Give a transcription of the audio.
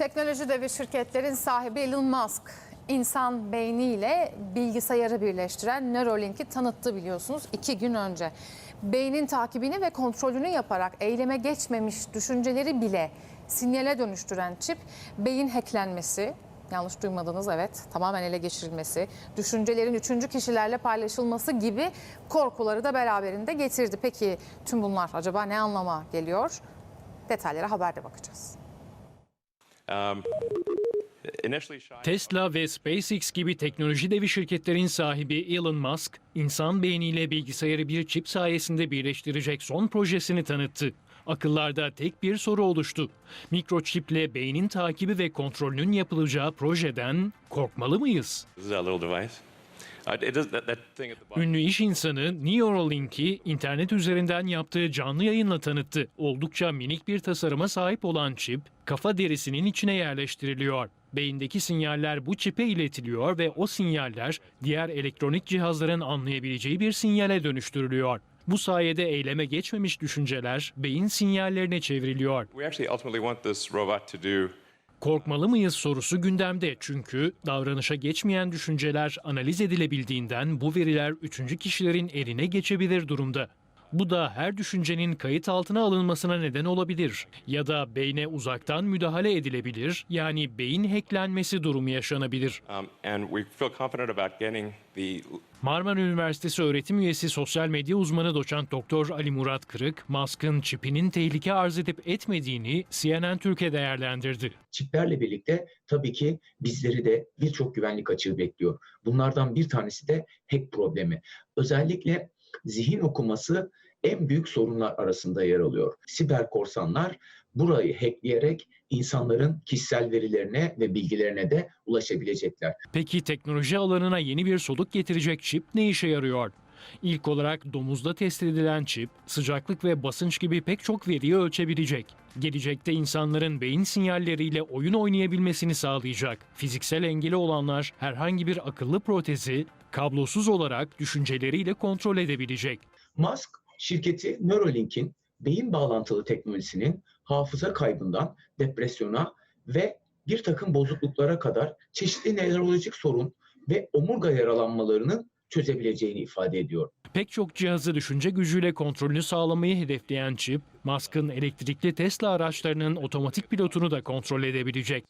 Teknoloji devi şirketlerin sahibi Elon Musk insan beyniyle bilgisayarı birleştiren Neuralink'i tanıttı biliyorsunuz iki gün önce. Beynin takibini ve kontrolünü yaparak eyleme geçmemiş düşünceleri bile sinyale dönüştüren çip beyin hacklenmesi, yanlış duymadınız evet tamamen ele geçirilmesi, düşüncelerin üçüncü kişilerle paylaşılması gibi korkuları da beraberinde getirdi. Peki tüm bunlar acaba ne anlama geliyor? Detaylara haberde bakacağız. Um, Tesla ve SpaceX gibi teknoloji devi şirketlerin sahibi Elon Musk, insan beyniyle bilgisayarı bir çip sayesinde birleştirecek son projesini tanıttı. Akıllarda tek bir soru oluştu. Mikroçiple beynin takibi ve kontrolünün yapılacağı projeden korkmalı mıyız? Ünlü iş insanı Neuralink'i internet üzerinden yaptığı canlı yayınla tanıttı. Oldukça minik bir tasarıma sahip olan çip, kafa derisinin içine yerleştiriliyor. Beyindeki sinyaller bu çipe iletiliyor ve o sinyaller diğer elektronik cihazların anlayabileceği bir sinyale dönüştürülüyor. Bu sayede eyleme geçmemiş düşünceler beyin sinyallerine çevriliyor. We Korkmalı mıyız sorusu gündemde çünkü davranışa geçmeyen düşünceler analiz edilebildiğinden bu veriler üçüncü kişilerin eline geçebilir durumda. Bu da her düşüncenin kayıt altına alınmasına neden olabilir ya da beyne uzaktan müdahale edilebilir yani beyin hacklenmesi durumu yaşanabilir. um, Marmara Üniversitesi öğretim üyesi sosyal medya uzmanı doçent doktor Ali Murat Kırık, Musk'ın çipinin tehlike arz edip etmediğini CNN Türkiye değerlendirdi. çiplerle birlikte tabii ki bizleri de birçok güvenlik açığı bekliyor. Bunlardan bir tanesi de hack problemi. Özellikle zihin okuması en büyük sorunlar arasında yer alıyor. Siber korsanlar burayı hackleyerek insanların kişisel verilerine ve bilgilerine de ulaşabilecekler. Peki teknoloji alanına yeni bir soluk getirecek çip ne işe yarıyor? İlk olarak domuzda test edilen çip, sıcaklık ve basınç gibi pek çok veriyi ölçebilecek. Gelecekte insanların beyin sinyalleriyle oyun oynayabilmesini sağlayacak. Fiziksel engeli olanlar herhangi bir akıllı protezi kablosuz olarak düşünceleriyle kontrol edebilecek. Musk şirketi Neuralink'in beyin bağlantılı teknolojisinin hafıza kaybından depresyona ve bir takım bozukluklara kadar çeşitli nörolojik sorun ve omurga yaralanmalarının çözebileceğini ifade ediyor. Pek çok cihazı düşünce gücüyle kontrolünü sağlamayı hedefleyen çip, Musk'ın elektrikli Tesla araçlarının otomatik pilotunu da kontrol edebilecek.